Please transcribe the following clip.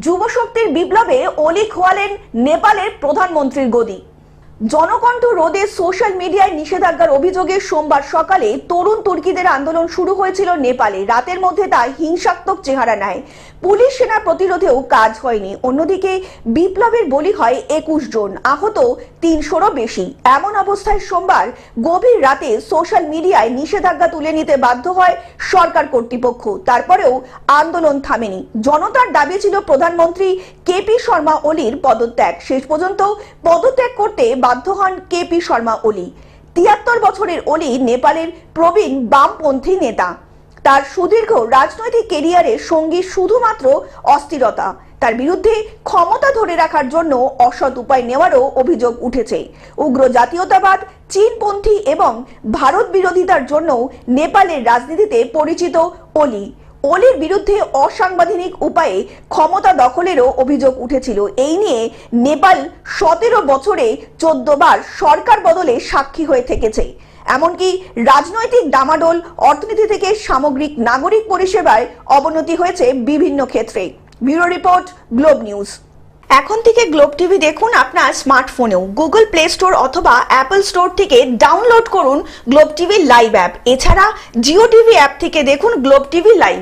যুবশক্তির বিপ্লবে অলি খোয়ালেন নেপালের প্রধানমন্ত্রীর গদি। জনকণ্ঠ রোধে সোশ্যাল মিডিয়ায় নিষেধাজ্ঞার অভিযোগে সোমবার সকালে তরুণ তুর্কিদের আন্দোলন শুরু হয়েছিল নেপালে। রাতের মধ্যে তা হিংসাত্মক চেহারা নেয়। পুলিশ সেনা প্রতিরোধেও কাজ হয়নি। অন্যদিকে বিপ্লবের বলি হয় একুশ জন, আহত তিনশোরও বেশি। এমন অবস্থায় সোমবার গভীর রাতে সোশ্যাল মিডিয়ায় নিষেধাজ্ঞা তুলে নিতে বাধ্য হয় সরকার কর্তৃপক্ষ। তারপরেও আন্দোলন থামেনি। জনতার দাবি ছিল প্রধানমন্ত্রী কেপি শর্মা ওলির পদত্যাগ। শেষ পর্যন্ত পদত্যাগ করতে বাধ্য হন কেপি শর্মা ওলি। তিয়াত্তর বছরের ওলি নেপালের প্রবীণ বামপন্থী নেতা। তার সুদীর্ঘ রাজনৈতিক কেরিয়ারের সঙ্গী শুধুমাত্র অস্থিরতা। তার বিরুদ্ধে ক্ষমতা ধরে রাখার জন্য অসৎ উপায় নেওয়ারও অভিযোগ উঠেছে। উগ্র জাতীয়তাবাদ, চীনপন্থী এবং ভারত বিরোধিতার জন্য নেপালের রাজনীতিতে পরিচিত অলি অলির বিরুদ্ধে অসাংবিধানিক উপায়ে ক্ষমতা দখলেরও অভিযোগ উঠেছিল। এই নিয়ে নেপাল সতেরো বছরে চোদ্দ বার সরকার বদলে সাক্ষী হয়ে থেকেছে। এমনকি রাজনৈতিক ডামাডোল অর্থনীতি থেকে সামগ্রিক নাগরিক পরিষেবায় অবনতি হয়েছে বিভিন্ন ক্ষেত্রে। Bureau report, Globe news. এখন থেকে গ্লোব টিভি দেখুন আপনার স্মার্টফোনেও। গুগল প্লে স্টোর অথবা অ্যাপল স্টোর থেকে ডাউনলোড করুন গ্লোব টিভি লাইভ অ্যাপ। এছাড়া জিও টিভি অ্যাপ থেকে দেখুন গ্লোব টিভি লাইভ।